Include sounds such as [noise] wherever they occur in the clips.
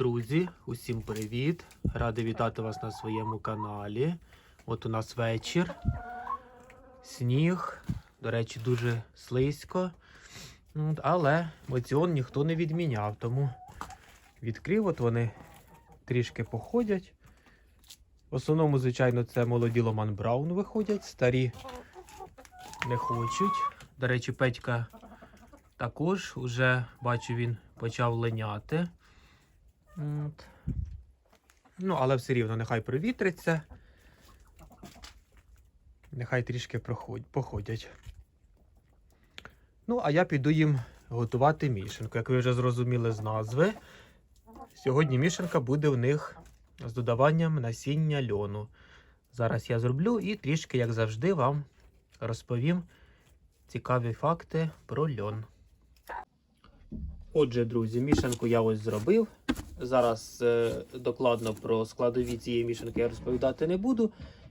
Друзі, усім привіт! Радий вітати вас на своєму каналі. От у нас вечір, сніг, до речі, дуже слизько. Але моціон ніхто не відміняв, тому відкрив, от вони трішки походять. В основному, звичайно, це молоді Ломан Браун виходять, старі не хочуть. До речі, Петька також уже бачу, він почав леняти. От. Ну, але все рівно нехай провітриться. Нехай трішки проход- походять. Ну, а я піду їм готувати мішанку. Як ви вже зрозуміли з назви, сьогодні мішанка буде в них з додаванням насіння льону. Зараз я зроблю і трішки, як завжди, вам розповім цікаві факти про льон. Отже, друзі, мішанку я ось зробив. Зараз е, докладно про складові цієї мішанки я розповідати не буду.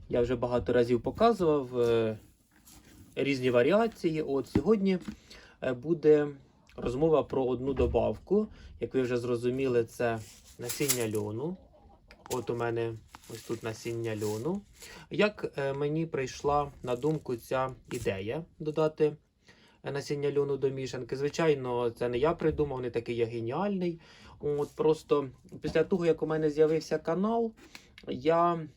Я вже багато разів показував е, різні варіації. От сьогодні е, буде розмова про одну добавку. Як ви вже зрозуміли, це насіння льону. От у мене ось тут насіння льону. Як е, мені прийшла на думку ця ідея додати насіння льону до мішанки? Звичайно, це не я придумав, не такий я геніальний. От просто після того, як у мене з'явився канал, я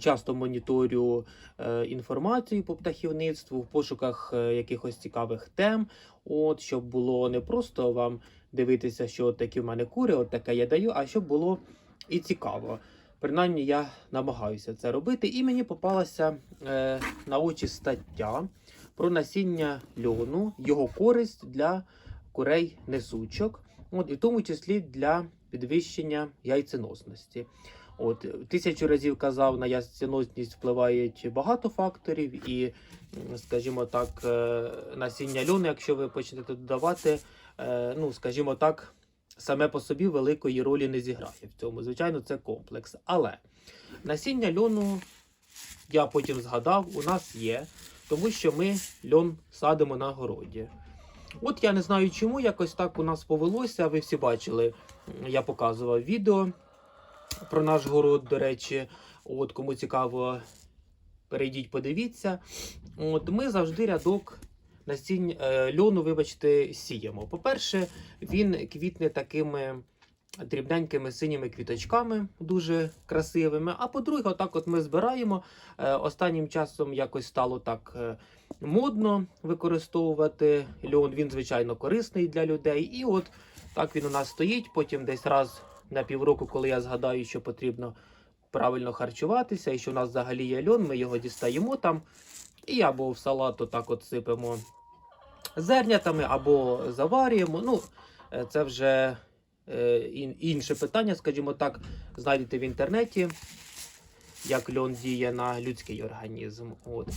часто моніторю е, інформацію по птахівництву в пошуках е, якихось цікавих тем. От, щоб було не просто вам дивитися, що от такі в мене кури, от таке я даю, а щоб було і цікаво. Принаймні я намагаюся це робити. І мені попалася е, на очі стаття про насіння льону, його користь для курей несучок, от, і в тому числі для підвищення яйценосності. От, тисячу разів казав, на яйценосність впливають багато факторів, і, скажімо так, е, насіння льону, якщо ви почнете додавати, е, ну, скажімо так, саме по собі великої ролі не зіграє в цьому. Звичайно, це комплекс. Але насіння льону, я потім згадав, у нас є, тому що ми льон садимо на городі. От я не знаю чому, якось так у нас повелося. Ви всі бачили, я показував відео про наш город, до речі. От кому цікаво, перейдіть, подивіться. От ми завжди рядок насінь е, льону, вибачте, сіємо. По-перше, він квітне такими дрібненькими синіми квіточками, дуже красивими. А по-друге, отак от ми збираємо. Е, Останнім часом якось стало так е, модно використовувати льон. Він, звичайно, корисний для людей. І от так він у нас стоїть. Потім десь раз на півроку, коли я згадаю, що потрібно правильно харчуватися, і що у нас взагалі є льон, ми його дістаємо там. І або в салат отак от сипемо зернятами, або заварюємо. Ну, е, це вже інше питання, скажімо так, знайдете в інтернеті, як льон діє на людський організм. От.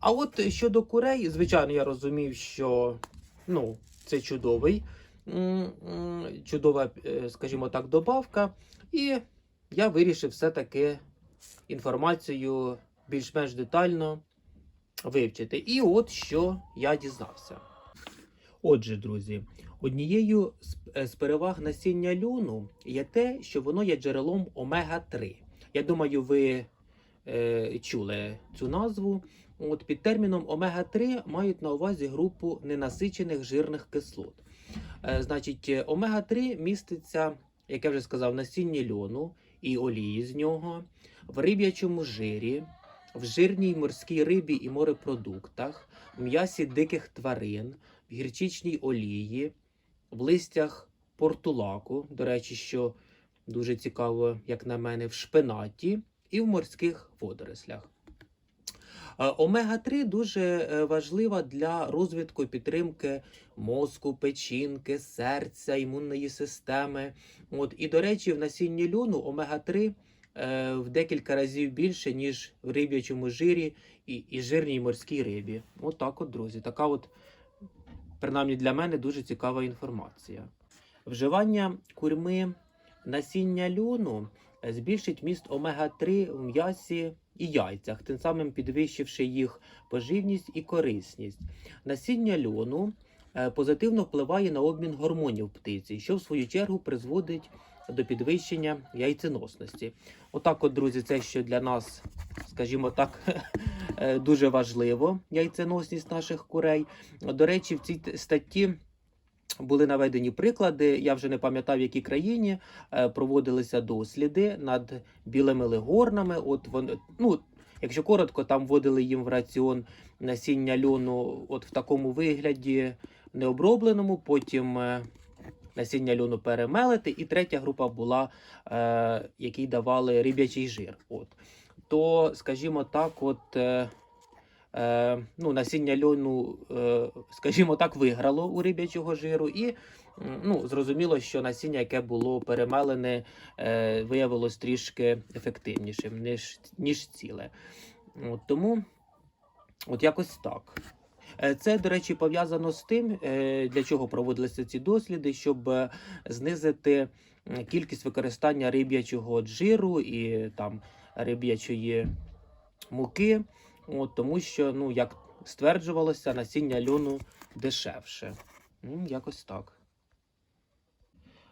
А от щодо курей, звичайно, я розумів, що ну, це чудовий, чудова, е, скажімо так, добавка. І я вирішив все-таки інформацію більш-менш детально вивчити. І от що я дізнався. Отже, друзі, однією з, е, з переваг насіння льону є те, що воно є джерелом омега-3. Я думаю, ви е, чули цю назву. От під терміном омега-3 мають на увазі групу ненасичених жирних кислот. Е, значить, е, омега-3 міститься, як я вже сказав, насінні льону і олії з нього, в риб'ячому жирі, в жирній морській рибі і морепродуктах, в м'ясі диких тварин, в гірчичній олії, в листях портулаку, до речі, що дуже цікаво, як на мене, в шпинаті і в морських водорослях. Е, Омега-3 дуже е, важлива для розвитку підтримки мозку, печінки, серця, імунної системи. От, і, до речі, в насінні льону омега-3 е, в декілька разів більше, ніж в риб'ячому жирі і, і жирній морській рибі. От так от, друзі. Така от, принаймні для мене, дуже цікава інформація. Вживання курми насіння льону е, збільшить міст омега-3 в м'ясі і яйцях, тим самим підвищивши їх поживність і корисність. Насіння льону е, позитивно впливає на обмін гормонів птиці, що в свою чергу призводить до підвищення яйценосності. Отак, от, друзі, це ще для нас, скажімо так, [laughs] е, дуже важливо яйценосність наших курей. До речі, в цій статті. Були наведені приклади, я вже не пам'ятав, в якій країні е, проводилися досліди над білими легорнами. От вони, ну, якщо коротко, там вводили їм в раціон насіння льону от в такому вигляді необробленому, потім е, насіння льону перемелити, і третя група була, е, якій давали риб'ячий жир. От. То, скажімо так, от. Е, Е, ну, насіння льону, е, скажімо так, виграло у риб'ячого жиру, і ну, зрозуміло, що насіння, яке було перемелене, е, виявилось трішки ефективнішим, ніж, ніж ціле. От, тому от якось так. Е, Це, до речі, пов'язано з тим, е, для чого проводилися ці досліди, щоб е, знизити кількість використання риб'ячого жиру і там риб'ячої муки. От, тому що, ну, як стверджувалося, насіння льону дешевше. Якось так.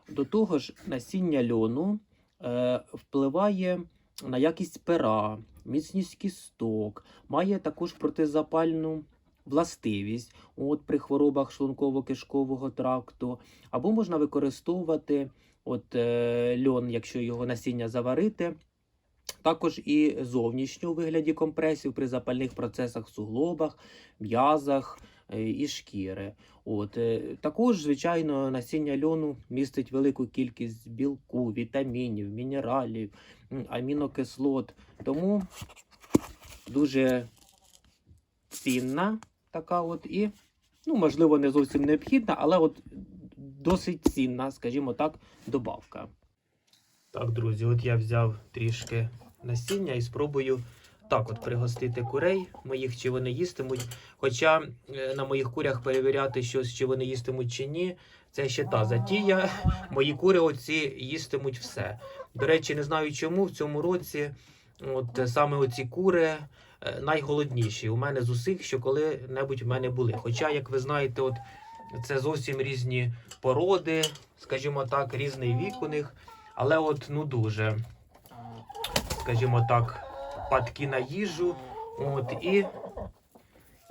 До того ж, насіння льону е, впливає на якість пера, міцність кісток, має також протизапальну властивість от, при хворобах шлунково-кишкового тракту. Або можна використовувати от, е, льон, якщо його насіння заварити. Також і зовнішньо у вигляді компресів при запальних процесах в суглобах, м'язах е, і шкіри. От. е, Також, звичайно, насіння льону містить велику кількість білку, вітамінів, мінералів, амінокислот. Тому дуже цінна така от і, ну, можливо, не зовсім необхідна, але от досить цінна, скажімо так, добавка. Так, друзі, от я взяв трішки насіння і спробую так от пригостити курей моїх, чи вони їстимуть. Хоча е, на моїх курях перевіряти щось, чи вони їстимуть чи ні, це ще та затія. [laughs] Мої кури оці їстимуть все. До речі, не знаю чому в цьому році от саме оці кури найголодніші у мене з усіх, що коли-небудь в мене були. Хоча, як ви знаєте, от це зовсім різні породи, скажімо так, різний вік у них. Але от ну дуже, скажімо так, падки на їжу. От і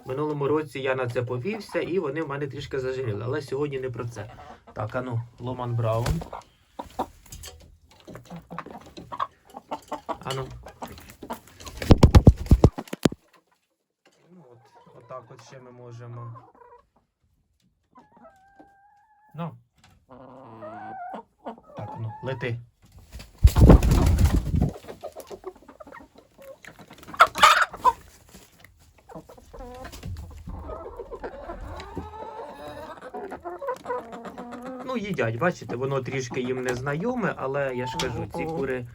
минулому році я на це повівся, і вони в мене трішки зажиріли. Але сьогодні не про це. Так, а ну, Ломан Браун. Ану. Ну, от, отак от ще ми можемо. Ну. Так, ну, лети. Ну, їдять, бачите, воно трішки їм не знайоме, але я ж кажу, ці кури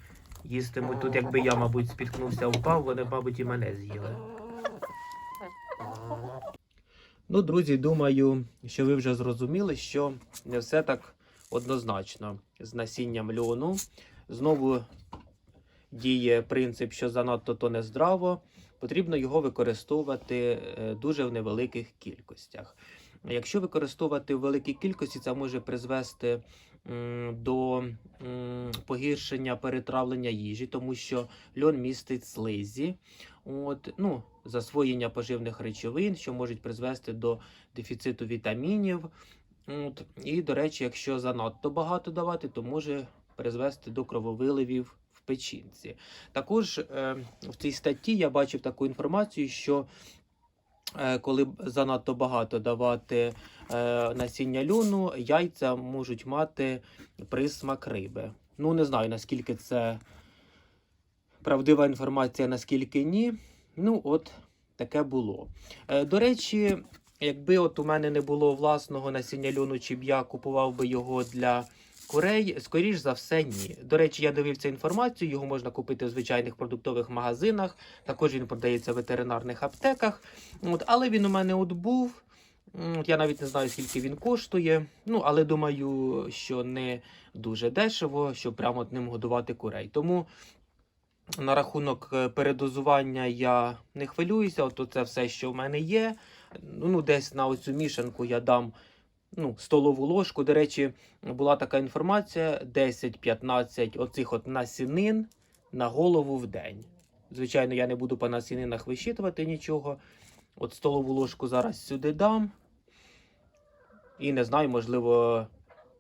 їстимуть тут, якби я, мабуть, спіткнувся, впав, вони, мабуть, і мене з'їли. Ну, друзі, думаю, що ви вже зрозуміли, що не все так однозначно з насінням льону. Знову діє принцип, що занадто то не здраво. Потрібно його використовувати е, дуже в невеликих кількостях. Якщо використовувати в великій кількості, це може призвести до погіршення перетравлення їжі, тому що льон містить слизі, от, ну, засвоєння поживних речовин, що можуть призвести до дефіциту вітамінів. От. І, до речі, якщо занадто багато давати, то може призвести до крововиливів в печінці. Також е, в цій статті я бачив таку інформацію, що е, коли занадто багато давати е, насіння льону, яйця можуть мати присмак риби. Ну, не знаю, наскільки це правдива інформація, наскільки ні. Ну, от таке було. Е, до речі, якби от у мене не було власного насіння льону, чи б я купував би його для курей, скоріш за все, ні. До речі, я дивився інформацію, його можна купити в звичайних продуктових магазинах, також він продається в ветеринарних аптеках. От, але він у мене от був. Я навіть не знаю, скільки він коштує. Ну, але думаю, що не дуже дешево, щоб прямо ним годувати курей. Тому на рахунок е, передозування я не хвилююся. От це все, що в мене є. ну, десь на оцю мішанку я дам ну, столову ложку. До речі, була така інформація: 10-15 оцих от насінин на голову в день. Звичайно, я не буду по насінинах вищитувати нічого. От столову ложку зараз сюди дам. І не знаю, можливо,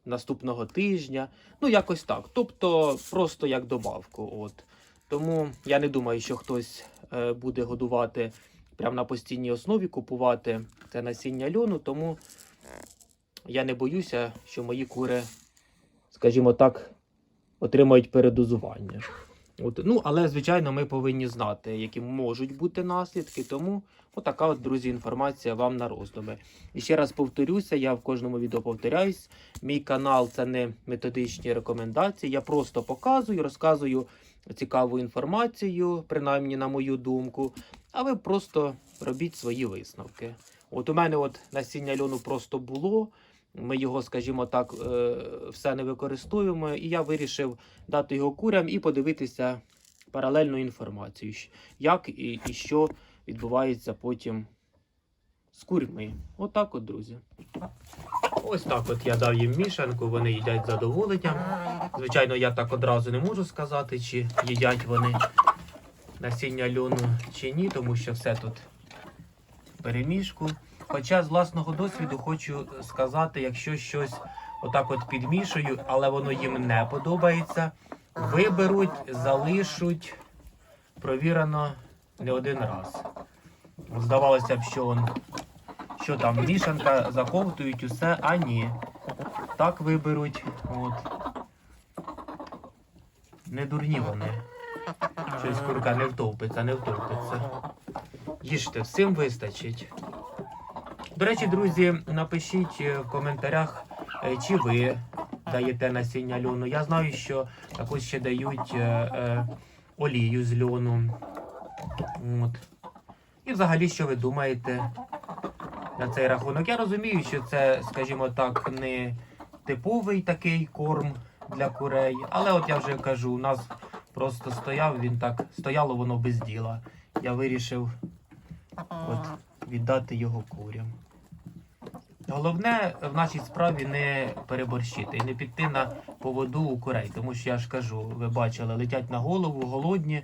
наступного тижня. Ну, якось так. Тобто, просто як добавку. От. Тому я не думаю, що хтось е, буде годувати прямо на постійній основі, купувати це насіння льону. Тому я не боюся, що мої кури, скажімо так, отримають передозування. От, ну, але, звичайно, ми повинні знати, які можуть бути наслідки. Тому отака, от, друзі, інформація вам на роздуми. І ще раз повторюся, я в кожному відео повторяюсь. Мій канал це не методичні рекомендації. Я просто показую, розказую цікаву інформацію, принаймні на мою думку. А ви просто робіть свої висновки. От у мене от насіння льону просто було. Ми його, скажімо так, е, все не використовуємо, і я вирішив дати його курям і подивитися паралельну інформацію, як і, і що відбувається потім з курьми. Отак от, друзі. Ось так от я дав їм мішанку, вони їдять з задоволенням. Звичайно, я так одразу не можу сказати, чи їдять вони насіння льону чи ні, тому що все тут перемішку. Хоча з власного досвіду хочу сказати, якщо щось отак от підмішую, але воно їм не подобається, виберуть, залишуть, провірено не один раз. Здавалося б, що, он, що там мішанка, заковтують усе, а ні. Так виберуть. От. Не дурні вони. Щось курка не втовпиться, не втовпиться. Їжте, всім вистачить. До речі, друзі, напишіть е, в коментарях, е, чи ви даєте насіння льону. Я знаю, що також ще дають е, олію з льону. От. І взагалі, що ви думаєте на цей рахунок? Я розумію, що це, скажімо так, не типовий такий корм для курей, але от я вже кажу, у нас просто стояв, він так стояло воно без діла. Я вирішив от, віддати його курям. Головне в нашій справі не переборщити і не піти на поводу у курей, тому що я ж кажу, ви бачили, летять на голову, голодні.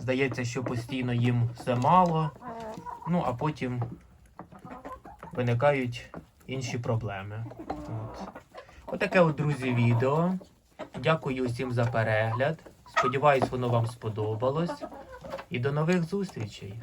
Здається, що постійно їм все мало. Ну а потім виникають інші проблеми. От. Отаке, от, друзі, відео. Дякую усім за перегляд. Сподіваюсь, воно вам сподобалось. І до нових зустрічей.